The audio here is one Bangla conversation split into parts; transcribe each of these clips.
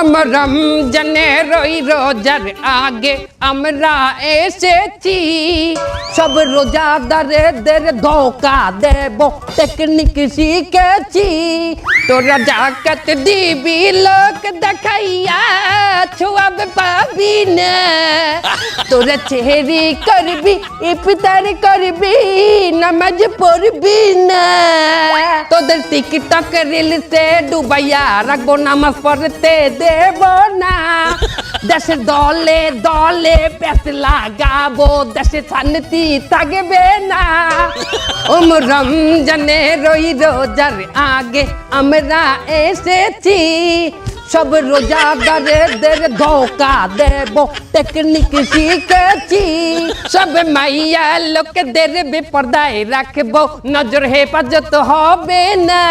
আমার রমজানের ওই রোজার আগে আমরা এসেছি। সব রোজাদারেদের ধোকা দেব টেকনিক শিখেছি। তোরা জাকাত দিবি, লোক দেখাইয়া ছোয়াবে পাবি না। তোরা চেহারি করবি, ইফতার করবি, নামাজ পড়বি না। তোদের টিকটক রিলসে ডুবাইয়া রাখব, নামাজ পড়তে দেব না। দেশের দলে দলে পেস লাগাবো। দেশে শান্তি থাকবে না। ওম রমজানে রই রোজার আগে আমরা এসেছি। সব রোজাদারেদের ধোকা দেব। টেকনিক শিখেছি, সব মাইয়া লোকদের বেপর্দায় রাখব। নজর হেফাজত হবে না।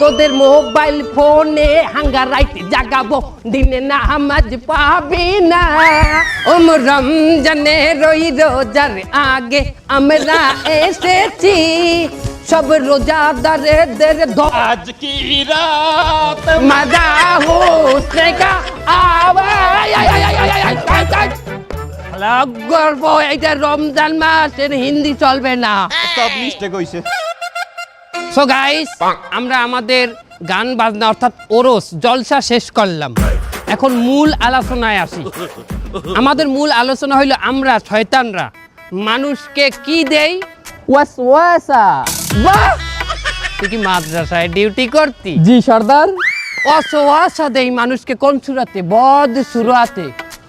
তোদের মোবাইল ফোনে হাঙ্গা রাইট জাগাবো। দিনে নামাজ পাবি না। ওম রমজানের ওই রোজার আগে আমরা এসেছি। সব রোজাদারেদের আজ কি রাত মজা হোসে কা গর্ব এইটা রমজান মাসের হিন্দি চলবে না। সব সো গাইস আমরা আমাদের গান বাজনা অর্থাৎ ওরস জলসা শেষ করলাম। এখন মূল আলোচনায় আসি। আমাদের মূল আলোচনা হইল আমরা শয়তানরা। মানুষকে কি দেই? ওয়াসওয়াসা। বাহ! তুই কি মাদ্রাসায় ডিউটি করতি? জি সর্দার। দেই মানুষকে কোন সুরাতে? বদ সুরাতে।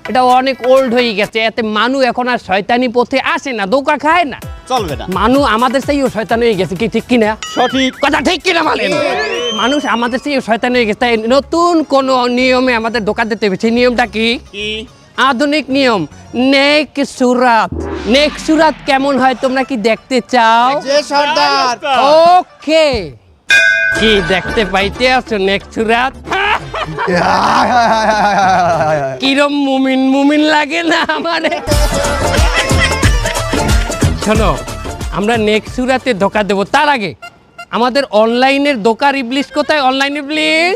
এটা অনেক ওল্ড হয়ে গেছে এতে মানু এখন আর শয়তানি পথে আসে না দোকা খায় না। চলবে না। মানু আমাদের শয়তান হয়ে গেছে কি ঠিক কিনা? সঠিক। কথা ঠিক কিনা মানুষ আমাদের শয়তান হয়ে গেছে তাই নতুন কোন নিয়মে আমাদের দোকান দিতে হবে। সেই নিয়মটা কি? কি? আধুনিক নিয়ম। নেক সুরাত। নেক সুরাত কেমন হয় তোমরা কি দেখতে চাও? সর্দার। ওকে। কি দেখতে পাইতে আছো নেক সুরাত? কিরম মুমিন মুমিন লাগে না আমার? শোনো আমরা নেক্সট সুরাতে ধোকা দেবো। তার আগে আমাদের অনলাইনের দোকা রিপ্লিস কোথায়? অনলাইন রিপ্লিস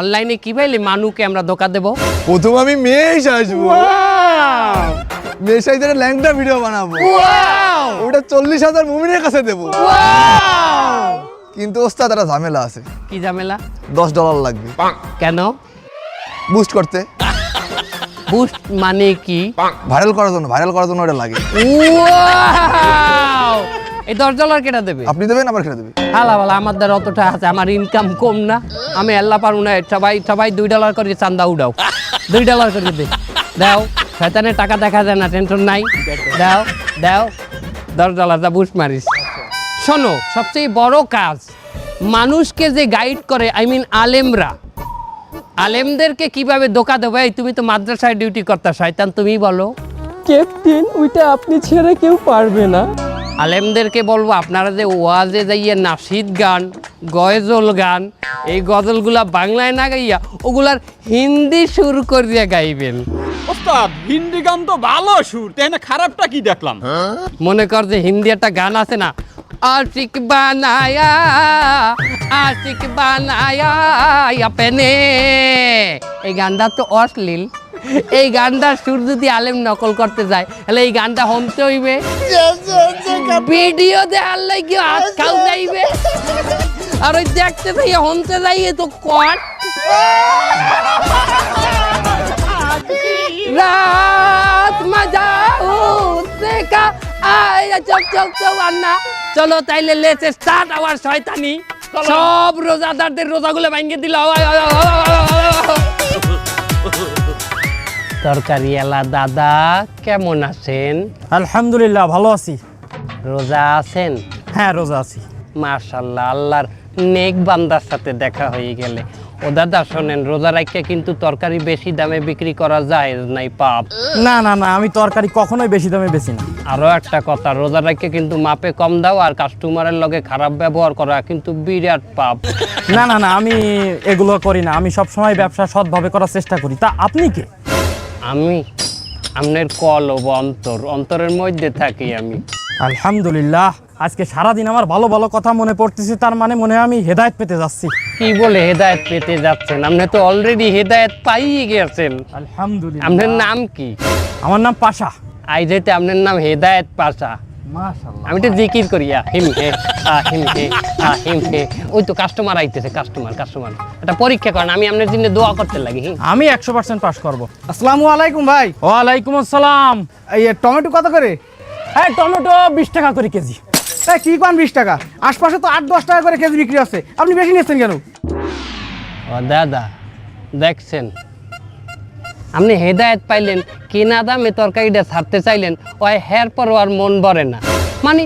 অনলাইনে কি পাইলে মানুকে আমরা ধোকা দেবো। প্রথম আমি মেষ আসব মেষ আইতে ল্যাংটা ভিডিও বানাবো। ওটা চল্লিশ হাজার মুমিনের কাছে দেবো! কিন্তু ওস্তাদ একটা ঝামেলা আছে। কি ঝামেলা? দশ ডলার লাগবে। কেন? বুস্ট করতে। বুস্ট মানে কি? ভাইরাল করার জন্য ভাইরাল করার জন্য ওটা লাগে! এই দশ ডলার কেটা দেবে? আপনি দেবেন আবার খেলে দেবে? হালা ভালা আমার দ্বারা অতটা আছে আমার ইনকাম কম না। আমি আল্লাহ পারব না সবাই সবাই দুই ডলার করে চান্দা উঠাও দুই ডলার করে দে। দাও শয়তানের টাকা দেখা যায় না টেনশন নাই। দাও দাও। দশ ডলার দা বুস মারিস। শোনো সবচেয়ে বড় কাজ মানুষকে যে গাইড করে আই মিন আলেমরা আলেমদেরকে কীভাবে দোকা দেবে? তুমি তো মাদ্রাসায় ডিউটি করতা শয়তান তুমি বলো। ক্যাপ্টেন ওইটা আপনি ছেড়ে কেউ পারবে না। আলেমদেরকে বলব আপনারা যে ওয়াজে যাইয়া নাসিদ গান গজল গান এই গজলগুলা বাংলায় না গাইয়া ওগুলার হিন্দি সুর করিয়া গাইবেন। ওস্তাদ হিন্দি গান তো ভালো সুর তাই না খারাপটা কি দেখলাম? মনে কর যে হিন্দি একটা গান আছে না আশিক বানায়া আশিক বানায়া আপনে। এই গানটা তো অশ্লীল। এই গানটার সুর যদি আলেম নকল করতে যায় তাহলে এই গানটা হমতে হইবে। ভিডিও দেখার লাগে হাত খাও যাইবে। আর ওই দেখতে যাই হমতে যাইয়ে তো কট রাত মজা কা আয় চক চক চক আন্না। চলো তাইলে লেসে স্টার্ট আওয়ার শয়তানি। সব রোজাদারদের রোজাগুলো ভাঙ্গে দিল। তরকারি এলা দাদা কেমন আছেন? আলহামদুলিল্লাহ ভালো আছি। রোজা আছেন? হ্যাঁ রোজা আছি। মার্শাল্লাহ আল্লাহর নেক বান্দার সাথে দেখা হয়ে গেলে। ও দাদা শোনেন রোজা রাখতে কিন্তু তরকারি বেশি দামে বিক্রি করা যায় নাই পাপ। না না না আমি তরকারি কখনোই বেশি দামে বেশি না। আরও একটা কথা রোজা রাখতে কিন্তু মাপে কম দাও আর কাস্টমারের লগে খারাপ ব্যবহার করা কিন্তু বিরাট পাপ। না না না আমি এগুলো করি না। আমি সব সময় ব্যবসা সৎভাবে করার চেষ্টা করি। তা আপনি কে? আমি আপনার কল ও অন্তর অন্তরের মধ্যে থাকি আমি। আলহামদুলিল্লাহ আজকে সারাদিন আমার ভালো ভালো কথা মনে পড়তেছে তার মানে মনে হয় আমি হেদায়েত পেতে যাচ্ছি। কি বলে হেদায়েত পেতে যাচ্ছেন? আপনি তো অলরেডি হেদায়েত পাইয়ে গেছেন। আলহামদুলিল্লাহ। আপনার নাম কি? আমার নাম পাশা। আই যেতে আপনার নাম হেদায়েত পাশা। আমি তো জিকির করি আ, হিম হে আ, হিম হে আ, হিম হে। ওই তো কাস্টমার আইতেছে কাস্টমার কাস্টমার এটা পরীক্ষা করেন আমি আপনার জন্য দোয়া করতে লাগি আমি একশো পার্সেন্ট পাস করব। আসসালামু আলাইকুম ভাই। ওয়ালাইকুম আসসালাম। এই টমেটো কত করে? হ্যাঁ টমেটো বিশ টাকা করে কেজি। এই কি পান বিশ টাকা? আশপাশে তো আট দশ টাকা করে কেজি বিক্রি আছে। আপনি বেশি নিচ্ছেন কেন? ও দাদা দেখছেন? আপনি হেদায়েত পাইলেন কিনা দামে তরকারিটা ছাড়তে চাইলেন ওই হের পর আর মন ভরে না। মানে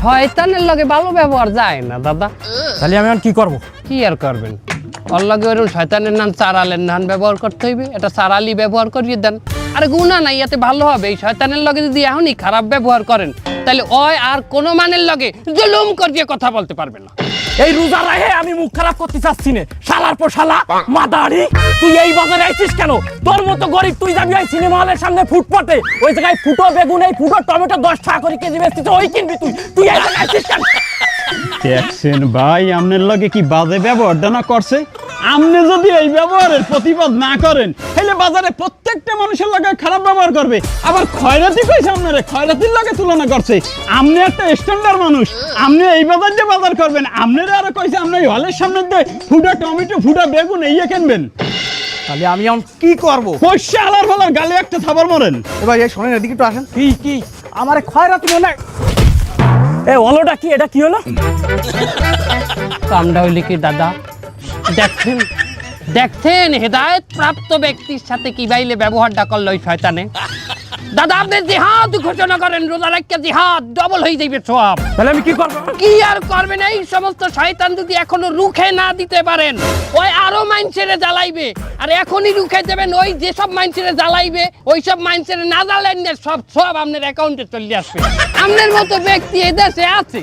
শয়তানের লগে ভালো ব্যবহার যায় না দাদা। তাহলে আমি এখন কি করব? কি আর করবেন? ওর লগে ওরকম শয়তানের নাম চারালের নাম ব্যবহার করতে হইবে এটা চারালি ব্যবহার করিয়ে দেন। আরে গুণা নাই ইয়াতে ভালো হবে। এই শয়তানের লগে যদি এখনই খারাপ ব্যবহার করেন তাহলে ওই আর কোনো মানের লগে জুলুম করিয়ে কথা বলতে পারবে না। এই রোজা রাহে আমি মুখ খারাপ করতে চাচ্ছি না। শালার পর শালা, মাদারি, তুই এই বাজারে আইছিস কেন? তোর মতো গরিব তুই যাবি ওই সিনেমা হলের সামনে ফুটপাতে। ওই জায়গায় ফুটো বেগুন, এই ফুটো টমেটো দশ টাকা করে কেজি বেচতিস ওই কিনবি তুই। তুই এই জায়গায় আইছিস কেন? দেখছেন ভাই আপনার লগে কি বাজে ব্যবহারটা না করছে? আপনি যদি এই ব্যবহারের প্রতিবাদ না করেন তাহলে বাজারে প্রত্যেকটা মানুষের লগে খারাপ ব্যবহার করবে। আবার খয়রাতি কইছে আপনারে খয়রাতির লগে তুলনা করছে। আপনি একটা স্ট্যান্ডার্ড মানুষ আপনি এই বাজার দিয়ে বাজার করবেন। আপনারা আরও কইছে আপনি হলের সামনে দিয়ে ফুটা টমেটো ফুটা বেগুন এই কিনবেন। তাহলে আমি এখন কি করব? পয়সা আলার ফলার গালে একটা থাবার মরেন। এবার এই শোনেন এদিকে একটু আসেন। কি কি? আমার খয়রাতি মনে এ হলোটা কি? এটা কি হলো? কামটা হইলে কি, দাদা? দেখছেন দেখছেন হেদায়ত প্রাপ্ত ব্যক্তির সাথে কি বাইলে ব্যবহারটা করল ওই শয়তানে? দাদা আপনি জিহাদ ঘোষণা করেন রোজা রাখতে জিহাদ ডবল হয়ে যাবে সব। তাহলে আমি কি করব? কি আর করবেন? এই সমস্ত শয়তান যদি এখনও রুখে না দিতে পারেন ওই আরও মাইনসেরে জ্বালাইবে। আর এখনই রুখে দেবেন ওই যেসব মাইনসেরে জ্বালাইবে ওই সব মাইনসেরে না জ্বালেন না সব সব আপনার অ্যাকাউন্টে চলে আসবে। আপনার মতো ব্যক্তি এই দেশে আছে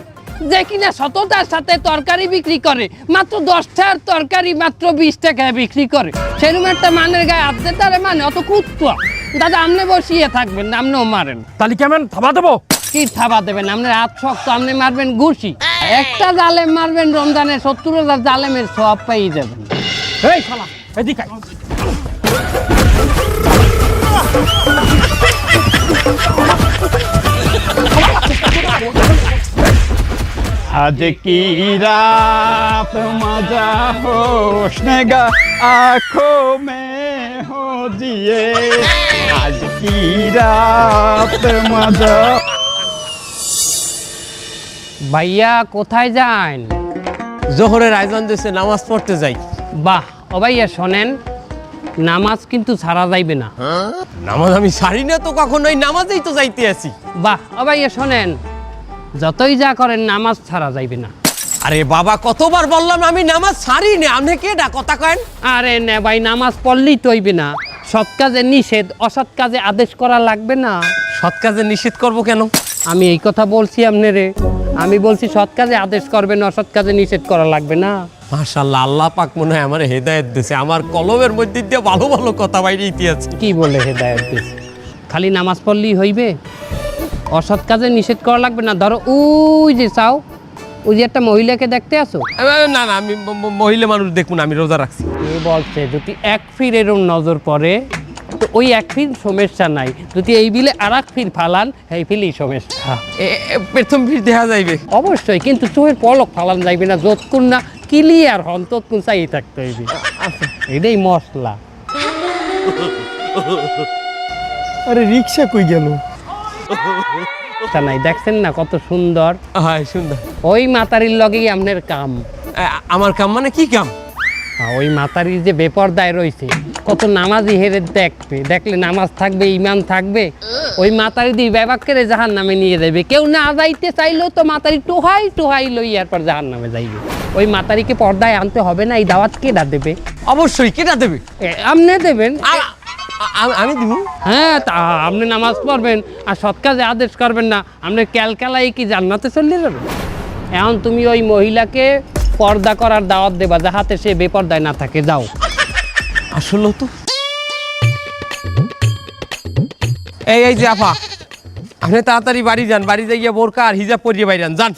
যে কিনা সততার সাথে তরকারি বিক্রি করে মাত্র দশটার তরকারি মাত্র বিশ টাকায় বিক্রি করে। সেরকম একটা মানের গায়ে দিতে পারে মানে অত কুত্তা। দাদা আপনি বসিয়ে থাকবেন আপনিও মারেন। তাহলে কেমন? থাবা দেবো? কি থাবা দেবেন? আপনি হাত শক্ত আপনি মারবেন ঘুষি। একটা জালেম মারবেন রমজানের সত্তর হাজার জালেমের সব পেয়ে যাবেন। এই শালা আজ কি রাত মজা হোশ নেগা আখো মে দিয়ে আজ কি রাত মাধব ভাইয়া কোথায় যান? জোহরের আয়োজন দিয়েছে নামাজ পড়তে যাই। বাহ ও ভাইয়া শোনেন নামাজ কিন্তু ছাড়া যাইবে না। নামাজ আমি ছাড়ি না তো কখনোই নামাজেই তো যাইতে আছি। বাহ ও ভাইয়া শোনেন যতই যা করেন নামাজ ছাড়া যাইবে না। আরে বাবা কতবার বললাম আমি নামাজ ছাড়ি না আপনি কে ডাকতা কেন আরে না ভাই নামাজ পড়লেই তো হইবে না। সৎ কাজে নিষেধ অসৎ কাজে আদেশ করা লাগবে না। সৎ কাজে নিষেধ করব কেন? আমি এই কথা বলছি আপনারে। আমি বলছি সৎ কাজে আদেশ করবেন অসৎ কাজে নিষেধ করা লাগবে না। মাশাল্লাহ আল্লাহ পাক মনে হয় আমার হেদায়েত দিয়েছে আমার কলমের মধ্যে দিয়ে ভালো ভালো কথা বাইরে ইতিহাস কি বলে হেদায়ত দিছে? খালি নামাজ পড়লেই হইবে? অসৎ কাজে নিষেধ করা লাগবে না। ধরো ওই যে চাও ওই যে একটা মহিলাকে দেখতে আসো। না না আমি মহিলা মানুষ দেখুন আমি রোজা রাখছি। এ বলছে যদি এক ফির এরম নজর পড়ে তো ওই এক ফির সমস্যা নাই। যদি এই বিলে আর এক ফির ফালান এই ফিলই সমস্যা। এ- এ- প্রথম ভিড় দেখা যাইবে। অবশ্যই কিন্তু চোখের পলক ফালান যাইবে না যতক্ষণ না ক্লিয়ার হন ততক্ষণ চাই থাকতে হইবে। এটাই মশলা। আরে রিক্সা কই গেল? তা নাই দেখছেন না কত সুন্দর? হ্যাঁ সুন্দর। ওই মাতারির লগেই আপনার কাম। আমার কাম মানে কি কাম? ওই মাতারির যে বেপরদায় রয়েছে কত নামাজি হেরে দেখবে। দেখলে নামাজ থাকবে ইমান থাকবে ওই মাতারি দিয়ে ব্যবাকের জাহান নামে নিয়ে যাবে কেউ না যাইতে চাইলেও তো মাতারি টোহাই টোহাই লই এরপর জাহান নামে যাইবে। ওই মাতারিকে পর্দায় আনতে হবে না এই দাওয়াত কেডা দেবে? অবশ্যই কেটা দেবে? আপনি দেবেন। আমি দিব? হ্যাঁ তা আপনি নামাজ পড়বেন আর সৎ কাজে আদেশ করবেন না। আপনি ক্যালকালাই কি জান্নাতে চলে যাবেন? এখন তুমি ওই মহিলাকে পর্দা করার দাওয়াত দেবা যাহাতে সে বেপর্দায় না থাকে যাও। আসলে তো। এই এই যে আপা আপনি তাড়াতাড়ি বাড়ি যান বাড়ি যাইয়া বোরকা আর হিজাব পরিয়ে বাইরে যান।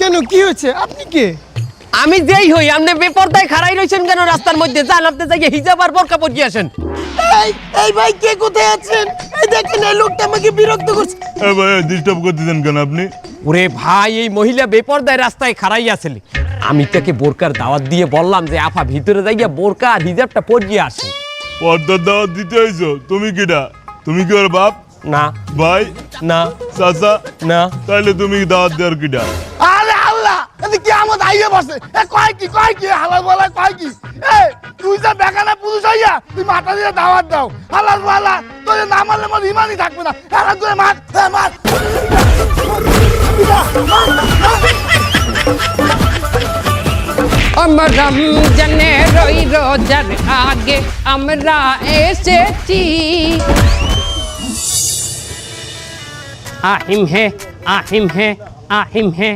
কেন কি হয়েছে? আপনি কে? আমি যেই হই আপনি বেপরদায় খাড়াই রইছেন কেন রাস্তার মধ্যে? যান আপনি যাইয়া হিজাব আর বোরকা পরিয়ে আসেন। এই এই ভাই কে কোথায় আছেন? এই দেখেন এই লোকটা আমাকে বিরক্ত করছে। এ ভাই ডিস্টার্ব করতেছেন কেন আপনি? ওরে ভাই এই মহিলা বেপরদায় রাস্তায় খাড়াই আসলে আমি তাকে বোরকার দাওয়াত দিয়ে বললাম যে আফা ভিতরে যাইয়া বোরকা আর হিজাবটা পরিয়ে আসে। পর্দার দাওয়াত দিতে হইছো তুমি কিটা তুমি কি ওর বাপ? না। ভাই? না। চাচা? না। তাইলে তুমি দাওয়াত দেওয়ার কিটা আরে আল্লাহ কি আমার আইয়ে বসে। কয় কি কয় কি হালাল কয় কি? এ, তুই যে বেগানা পুরুষ হইয়া, তুই মাথা দাওয়াত দাও। হালাল বলা তুই না থাকবে করে মার মার। আমার রমজানে রই রোজার আগে আমরা এসেছি। আহিম হে আহিম হে আহিম হে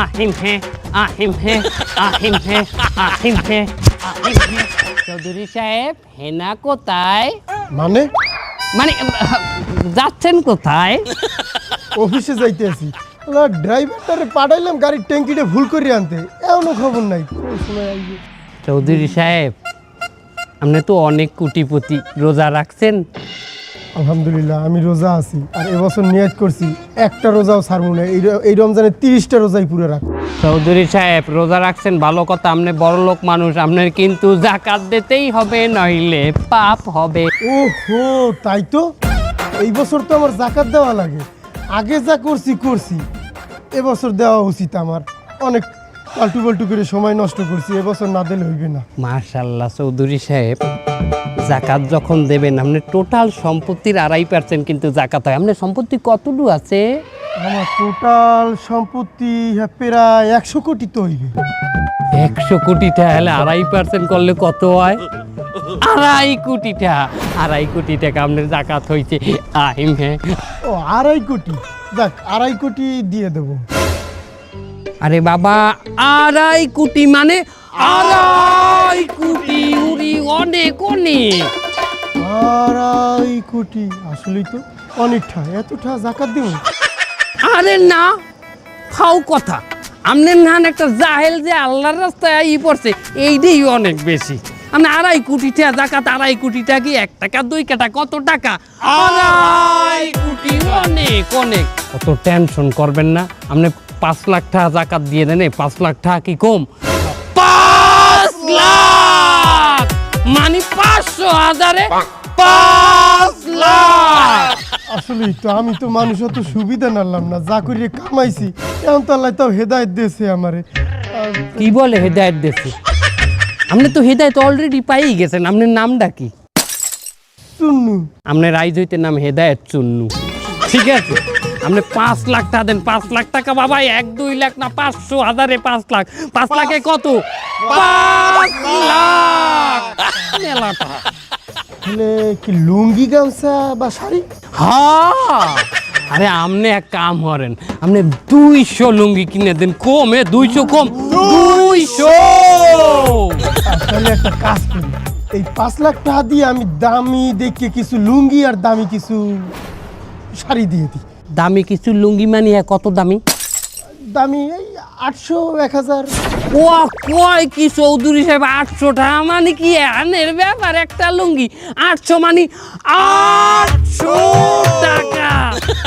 আহিম হে। আহিম হে আহিম হে আহিম হে আহিম হে। চৌধুরী সাহেব হেনা কোথায়? মানে? মানে যাচ্ছেন কোথায়? অফিসে যাইতে আছি। ড্রাইভারটারে পাঠাইলাম গাড়ির ট্যাঙ্কিটা ভুল করে আনতে। এমনও খবর নাই। চৌধুরী সাহেব আপনি তো অনেক কুটিপতি। রোজা রাখছেন? আলহামদুলিল্লাহ আমি রোজা আছি। আর এবছর নিয়ত করছি একটা রোজাও ছাড়বো না। এই রমজানে তিরিশটা রোজাই পুরো রাখব। চৌধুরী সাহেব রোজা রাখছেন ভালো কথা আপনি বড় লোক মানুষ আপনার কিন্তু জাকাত দিতেই হবে নইলে পাপ হবে। ওহো তাই তো? এই বছর তো আমার জাকাত দেওয়া লাগে। আগে যা করছি করছি। এবছর দেওয়া উচিত আমার। অনেক পাল্টু পাল্টু করে সময় নষ্ট করছি এবছর না দিলে হইবে না। মার্শাল্লাহ চৌধুরী সাহেব। জাকাত যখন দেবেন আপনি টোটাল সম্পত্তির আড়াই পার্সেন্ট কিন্তু জাকাত হয়। আপনার সম্পত্তি কতটু আছে? আমার টোটাল সম্পত্তি প্রায় একশো কোটি তো হইবে। একশো কোটি টাকা হলে আড়াই পার্সেন্ট করলে কত হয়? আড়াই কোটি টাকা আড়াই কোটি টাকা আপনার জাকাত হয়েছে আহিম হ্যাঁ। ও আড়াই কোটি। যাক আড়াই কোটি দিয়ে দেবো। আরে বাবা আড়াই কোটি মানে আড়াই কোটি উড়ি অনেক অনেক। আড়াই কোটি আসলেই তো অনেকটা এতটা জাকাত দেবো? আরে না ফাও কথা। আমনের নান একটা জাহেল যে আল্লাহর রাস্তায় ই পড়ছে এইটাই অনেক বেশি। আমি আড়াই কোটি টাকা জাকাত আড়াই কোটি টাকা কি এক টাকা দুই কাটা কত টাকা? আড়াই কোটি অনেক অনেক। অত টেনশন করবেন না। আপনি পাঁচ লাখ টাকা জাকাত দিয়ে দেন পাঁচ লাখ টাকা কি কম পাঁচ লাখ মানে পাঁচশো হাজারে পাঁচ। লাখ। আসলেই তো আমি তো মানুষ অত সুবিধা নালাম না যা করিয়ে কামাইছি। এখন তো আল্লাহ তাও হেদায়ত দিয়েছে আমারে। কি বলে হেদায়ত দেশে আপনি তো হেদায়ত অলরেডি পাই গেছেন আপনার নামটা কি? চুন্নু। আপনার রাইজ হইতে নাম হেদায়ত চুন্নু। ঠিক আছে? আপনি পাঁচ লাখ টাকা দেন পাঁচ লাখ টাকা বাবা এক দুই লাখ না পাঁচশো হাজারে পাঁচ লাখ। পাঁচ লাখে কত? পাঁচ লাখ। মেলা টাকা। তাহলে কি লুঙ্গি গামছা বা শাড়ি? হ্যাঁ। আরে আপনি এক কাম করেন আপনি দুইশো লুঙ্গি কিনে দেন কমে দুইশো কম দুইশো। তাহলে একটা কাজ করি। এই পাঁচ লাখ টাকা দিয়ে আমি দামি দেখে কিছু লুঙ্গি আর দামি কিছু শাড়ি দিয়ে দিই। দামি কিছু লুঙ্গি মানি কত দামি? দামি আটশো এক হাজার। ও কয় কি চৌধুরী সাহেব আটশো টাকা মানে কি আনের ব্যাপার একটা লুঙ্গি? আটশো মানে আটশো টাকা।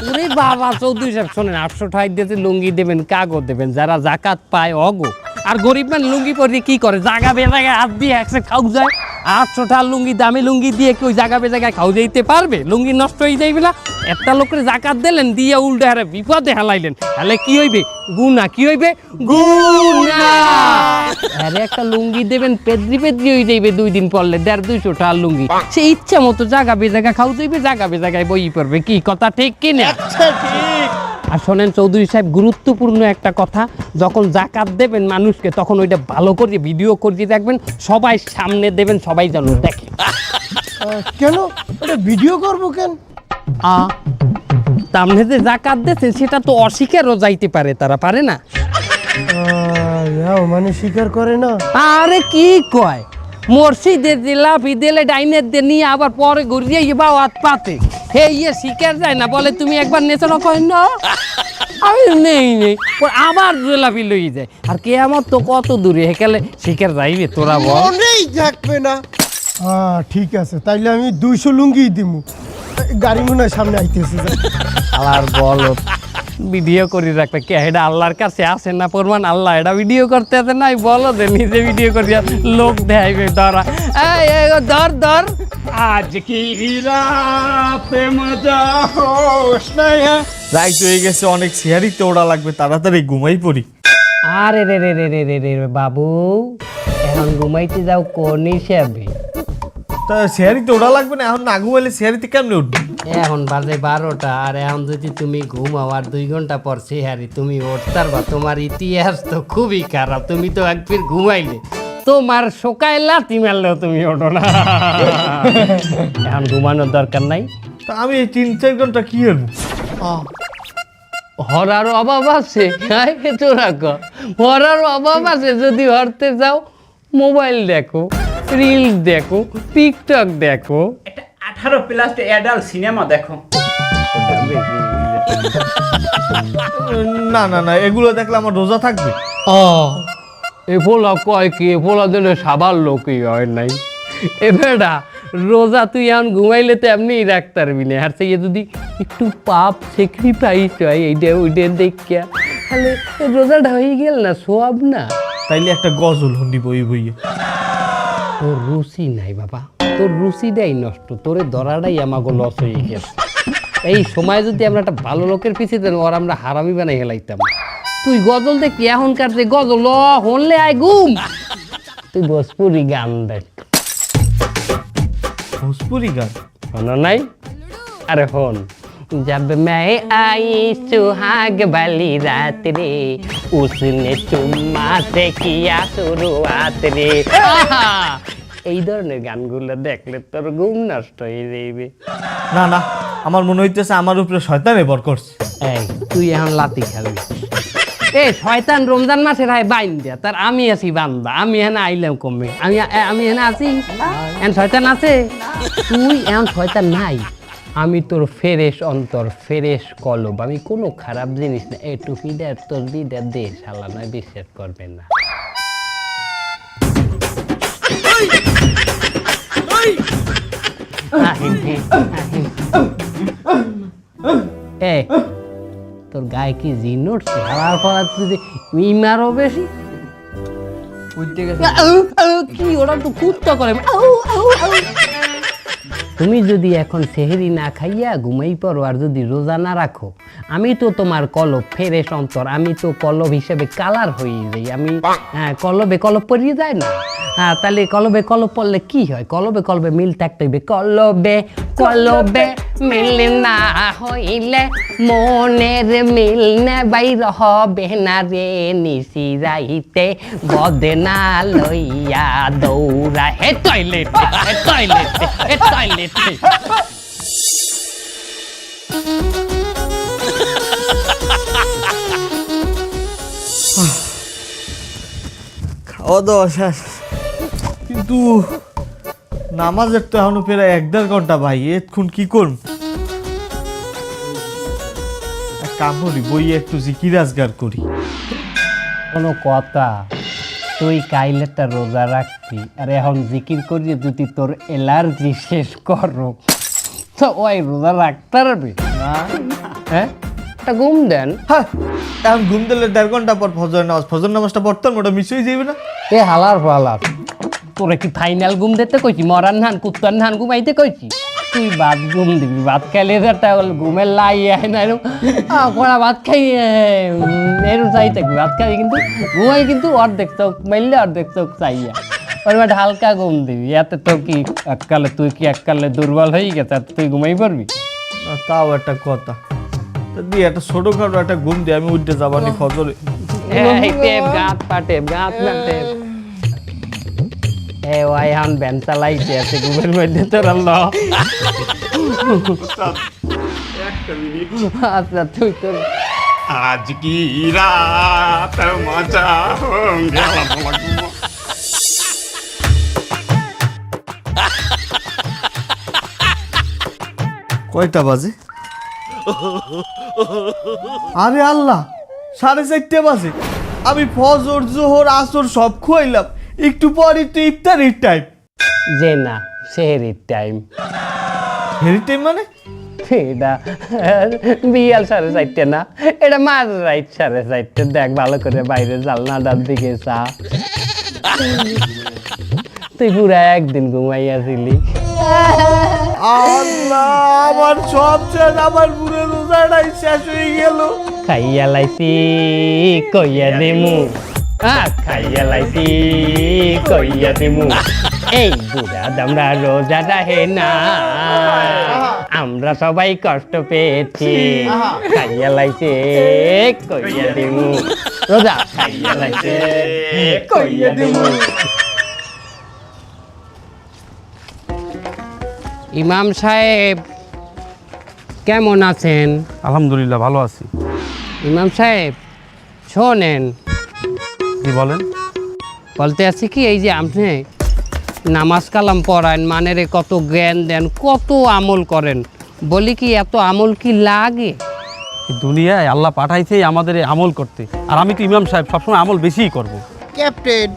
ওরে বাবা চৌধুরী সাহেব শোনেন আটশো টাকা দিতে লুঙ্গি দেবেন কাগজ দেবেন যারা জাকাত পায় অগো। আর গরিব মানে লুঙ্গি পরে কি করে? জাগা বেজাগায় হাত দিয়ে একসে খাও যায়। আটশো টাকা লুঙ্গি, দামি লুঙ্গি দিয়ে কেউ জাগা বেজাগায় খাও যাইতে পারবে? লুঙ্গি নষ্ট হয়ে যাইবে না? একটা লোকের জাকাত দিলেন, দিয়ে উল্টে হারে বিপদে হেলাইলেন। তাহলে কি হইবে? গুনা কি হইবে? গুনা আরে একটা লুঙ্গি দেবেন, পেদ্রি পেদ্রি হয়ে যাইবে দুই দিন পরলে, দেড় দুইশো টাকার লুঙ্গি। সে ইচ্ছা মতো জাগা বেজাগা খাও যাইবে জাগা বেজাগায় বই পড়বে। কি, কথা ঠিক কিনা আর শোনেন চৌধুরী সাহেব গুরুত্বপূর্ণ একটা কথা যখন জাকাত দেবেন মানুষকে তখন ওইটা ভালো করে ভিডিও করে রাখবেন সবাই সামনে দেবেন সবাই যেন দেখে। কেন? ওটা ভিডিও করব কেন? আ সামনে যে জাকাত দিয়েছে সেটা তো অস্বীকারও যাইতে পারে তারা পারে না। মানে স্বীকার করে না। আরে কি কয়? মসজিদের দিলে ডাইনের দিয়ে নিয়ে আবার পরে ঘুরিয়ে বাও হাত পাতে। হে ইয়ে শিকার যায় না বলে তুমি একবার নেচানো করেন না। আমি নেই নেই। পর আবার লাফি লই যায়। আর কে আমার তো কত দূরে হেকালে শিকার যাইবে তোরা বল। মনেই থাকবে না। হ্যাঁ ঠিক আছে তাইলে আমি দুইশো লুঙ্গি দিমু। গাড়ি মনে সামনে আইতেছে। যা। আর বলো। ভিডিও করে রাখবে। কে এটা আল্লাহর কাছে আছে না প্রমাণ? আল্লাহ এটা ভিডিও করতে আছে নাই? বলো যে নিজে ভিডিও করিয়া লোক দেখাইবে ধরা। ধর ধর। আজ কি হ্যাঁ? রাইট হয়ে? গেছে অনেক সিহারিতে ওড়া লাগবে তাড়াতাড়ি ঘুমাই পড়ি। আরে রে রে রে রে রে রে বাবু এখন ঘুমাইতে যাও কোন সে তা শেয়ারিতে ওড়া লাগবে না এখন না ঘুমাইলে শেয়ারিতে কেমনে উঠবে? এখন বাজে বারোটা আর এখন যদি তুমি ঘুমাও আর দুই ঘণ্টা পর সেহারি তুমি উঠতার বা তোমার ইতিহাস তো খুবই খারাপ তুমি তো ঘুমাইলে। তোমার মারলেও তুমি ওঠো না। এখন ঘুমানোর দরকার নাই। তা আমি এই তিন চার ঘণ্টা কি করব হরার অভাব আছে। তোরা ক হরার অভাব আছে যদি হরতে যাও মোবাইল দেখো। রিল দেখো টিকটক দেখো। আঠারো প্লাস অ্যাডাল্ট সিনেমা দেখো। না না না এগুলো দেখলে আমার রোজা থাকবে। ও। এ পোলা কয় কি এ পোলা দিলে সাবার লোকই হয় নাই। এ বেটা রোজা তুই এখন ঘুমাইলে তো এমনি রাখতে পারবি না। আর সেই যদি একটু পাপ স্যাক্রিফাইস হয় এইটা ওইটা দেখিয়া তাহলে রোজাটা হয়ে গেল না সোয়াব না। তাইলে একটা গজল হন্দি বই বইয়ে। তোর রুচি নাই বাবা তোর রুচিটাই নষ্ট তোরে ধরাটাই আমাকে লস হয়ে গেছে এই সময় যদি আমরা একটা ভালো লোকের পিছিয়ে দেন ওর আমরা হারামি বানাই হেলাইতাম তুই গজল দেখি এখনকার যে গজল ল, হনলে আয় ঘুম তুই ভোজপুরি গান দেখ ভোজপুরি গান শোনো নাই अरे होन जब मैं आई सुहाग वाली रात रे उसने चुम्मा से किया शुरुआत रे আহা! এই ধরনের গানগুলো দেখলে তোর ঘুম নষ্ট হয়ে যাইবে না না আমার মনে হইতেছে আমার উপরে শয়তানে বর করছে এই তুই এখন লাতি খাবি এ শয়তান রমজান মাসের হয় বাইন দিয়া তার আমি আছি বান্দা আমি এখানে আইলাম কমে আমি এ- আমি এখানে আছি এখন শয়তান আছে তুই এখন শয়তান নাই আমি তোর ফেরেশ অন্তর ফেরেশ কলব। আমি কোনো খারাপ জিনিস না। এ টুপিটা তোর দিদা দে শালা নয় বিশ্বাস করবে না। এ তোর গায়ে কি জিন উঠছে? হাওয়ার ফলা তুই মিমারও বেশি? কি ওরা তো কুত্তা করে। আউ, আউ, আউ। তুমি যদি এখন সেহেরি না খাইয়া ঘুমাই পড়ো আর যদি রোজা না রাখো আমি তো তোমার কলব ফেরে সন্তর আমি তো কলব হিসেবে কালার হয়ে যাই। আমি হ্যাঁ, কলবে কলব পরিয়ে যায় না? হ্যাঁ তাহলে কলবে কলব পড়লে কি হয়? কলবে কলবে মিল থাকতে হইবে কলবে কলবে মিল না হইলে মনের মিল নে বাইর হবে না রে নিশি রাইতে বদনা লইয়া দৌড়া হে টয়লেট হে টয়লেট হে টয়লেট খাওয়া দাওয়া শেষ কিন্তু নামাজের তো এখনও প্রায় এক দেড় ঘণ্টা ভাই এক্ষুন কি এক কাম করি বই একটু জিকিরাজগার করি। কোনো কথা তুই কাইলেটা রোজা রাখবি আর এখন জিকির করিয়ে যদি তোর এলার্জি শেষ করো তো ওই রোজা রাখতে পারবি? হ্যাঁ? একটা ঘুম দেন। হ্যাঁ এখন ঘুম দিলে দেড় ঘণ্টা পর ফজর নামাজ ফজর নামাজটা পড়তাম ওটা মিস হয়ে যাবে না? এ হালার ফালার তোরে কি ফাইনাল ঘুম দিতে কইছি? মরার ধান কুত্তার ধান ঘুমাইতে কইছি? তুই ভাত ঘুম দিবি ভাত খাইলে একটা ঘুমের লাই আয় না এরকম কড়া ভাত খাই এরকম চাই থাকবি ভাত খাবি কিন্তু ঘুমাই কিন্তু অর্ধেক চোখ মাইলে অর্ধেক চোখ চাইয়া। ওর বাট হালকা ঘুম দিবি এতে তো কি এককালে তুই কি এককালে দুর্বল হয়ে গেছে তুই ঘুমাই পারবি? তাও একটা কথা। দিয়ে একটা ছোটখাটো একটা ঘুম দিয়ে আমি উঠতে যাবানি ফজরে। এই টেপ গাঁত না টেপ। এ ওয়াই হান ব্যান চালাইতে আছে গুগল মধ্যে তোর আল্লাহ। আচ্ছা তুই তোর আজ কি রাত মজা কয়টা বাজে? আরে আল্লাহ সাড়ে চারটে বাজে। আমি ফজর জোহর আসর সব খুয়াইলাম। একটু পরে তো ইফতারির টাইম যে না সেহেরির টাইম হেরি টাইম মানে? এটা বিয়াল সাড়ে চারটে না? এটা মাঝ রাইট সাড়ে চারটে। দেখ ভালো করে বাইরে জালনাটার দিকে চা তুই পুরা একদিন ঘুমাইয়াছিলি। আল্লাহ আমার সব শেষ আমার পুরো রোজাটাই শেষ হয়ে গেল। খাইয়া লাইছি কইয়া দিমু। খাইয়া লাইছি কইয়া দিমু এই বুড়া দামরা রোজাটা হে না আমরা সবাই কষ্ট পেয়েছি। খাইয়া লাইছে কইয়া দিমু। রোজা। খাইয়া লাইছে কইয়া দিমু। ইমাম সাহেব কেমন আছেন? আলহামদুলিল্লাহ ভালো আছি। ইমাম সাহেব শোনেন। কি বলেন। বলতে আছি কি এই যে আপনি নামাজ কালাম পড়ান মানের কত জ্ঞান দেন কত আমল করেন। বলি কি এত আমল কি লাগে? দুনিয়ায় আল্লাহ পাঠাইছে আমাদের আমল করতে। আর আমি তো ইমাম সাহেব সবসময় আমল বেশিই করব। ক্যাপ্টেন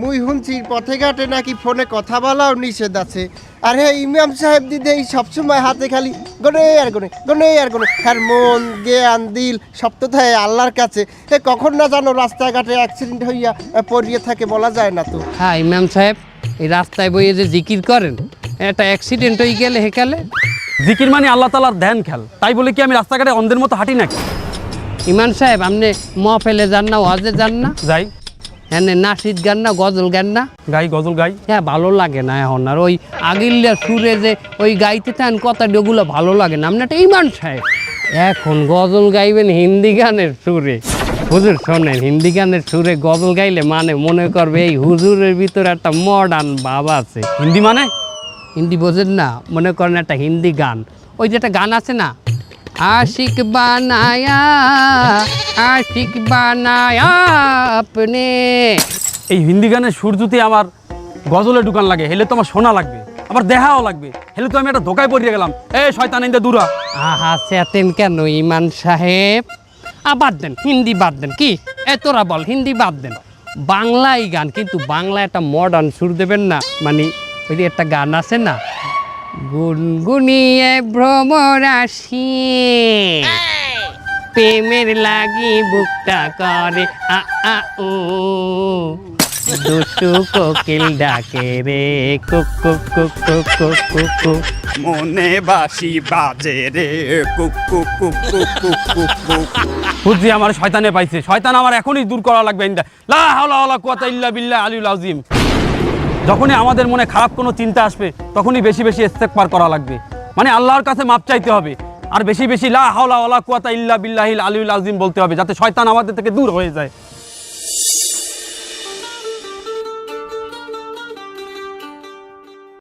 মুই শুনছি পথে ঘাটে নাকি ফোনে কথা বলাও নিষেধ আছে। আর হে ইমাম সাহেব দিদি এই সবসময় হাতে খালি গনে আর গনে গনে আর গনে। আর মন জ্ঞান দিল সব তো থাকে আল্লাহর কাছে। এ কখন না জানো রাস্তাঘাটে অ্যাক্সিডেন্ট হইয়া পড়িয়ে থাকে বলা যায় না তো। হ্যাঁ ইমাম সাহেব এই রাস্তায় বইয়ে যে জিকির করেন একটা অ্যাক্সিডেন্ট হয়ে গেলে হেকালে জিকির মানে আল্লাহ তালার ধ্যান খেল। তাই বলে কি আমি রাস্তাঘাটে অন্ধের মতো হাঁটি নাকি? ইমাম সাহেব আপনি ম ফেলে যান না ওয়াজে যান না? যাই। হ্যাঁ নাসিদ গান না গজল গান না। গাই গজল গাই। হ্যাঁ ভালো লাগে না এখন। আর ওই আগিল্লা সুরে যে ওই গাইতে থাকেন কথা ওগুলো ভালো লাগে না। আপনি একটা ইমান সাহেব এখন গজল গাইবেন হিন্দি গানের সুরে। হুজুর শোনেন হিন্দি গানের সুরে গজল গাইলে মানে মনে করবে এই হুজুরের ভিতরে একটা মডার্ন ভাব আছে। হিন্দি মানে? হিন্দি বোঝেন না মনে করেন একটা হিন্দি গান। ওই যে একটা গান আছে না আশিক বানায়া আশিক বানায়া আপনে এই হিন্দি গানের সুর যদি আমার গজলে ঢুকান লাগে হেলে তো আমার শোনা লাগবে আবার দেখাও লাগবে হেলে তো আমি একটা ধোকায় পড়িয়ে গেলাম। এ শয়তান ইন্দা দূরা। আহা চেতেন কেন ইমান সাহেব? আ বাদ দেন হিন্দি বাদ দেন কি? এ তোরা বল হিন্দি বাদ দেন। বাংলাই গান কিন্তু বাংলা একটা মডার্ন সুর দেবেন না? মানে ওই যে একটা গান আছে না? গুনগুনিয়ে ভ্রমরাশি প্রেমের লাগি বুকটা করে আ আ উ দুষ্টু কোকিল ডাকে রে কুক কুক কুক কুক কুক কুক কুক মনে বাসি বাজে রে কুক কুক কুক কুক কুক কুক কুক বুঝছি আমার শয়তানে পাইছে শয়তান আমার এখনই দূর করা লাগবে ইন্দা লা হাওলা ওয়ালা কুওয়াতা ইল্লা বিল্লাহ আলিউল আযীম যখনই আমাদের মনে খারাপ কোনো চিন্তা আসবে, তখনই বেশি বেশি ইস্তেগফার করা লাগবে। মানে আল্লাহর কাছে মাপ চাইতে হবে। আর বেশি বেশি লা হাওলা ওলা কুয়াতা ইল্লা বিল্লাহিল আলিউল আজিম বলতে হবে, যাতে শয়তান আমাদের থেকে দূর হয়ে যায়।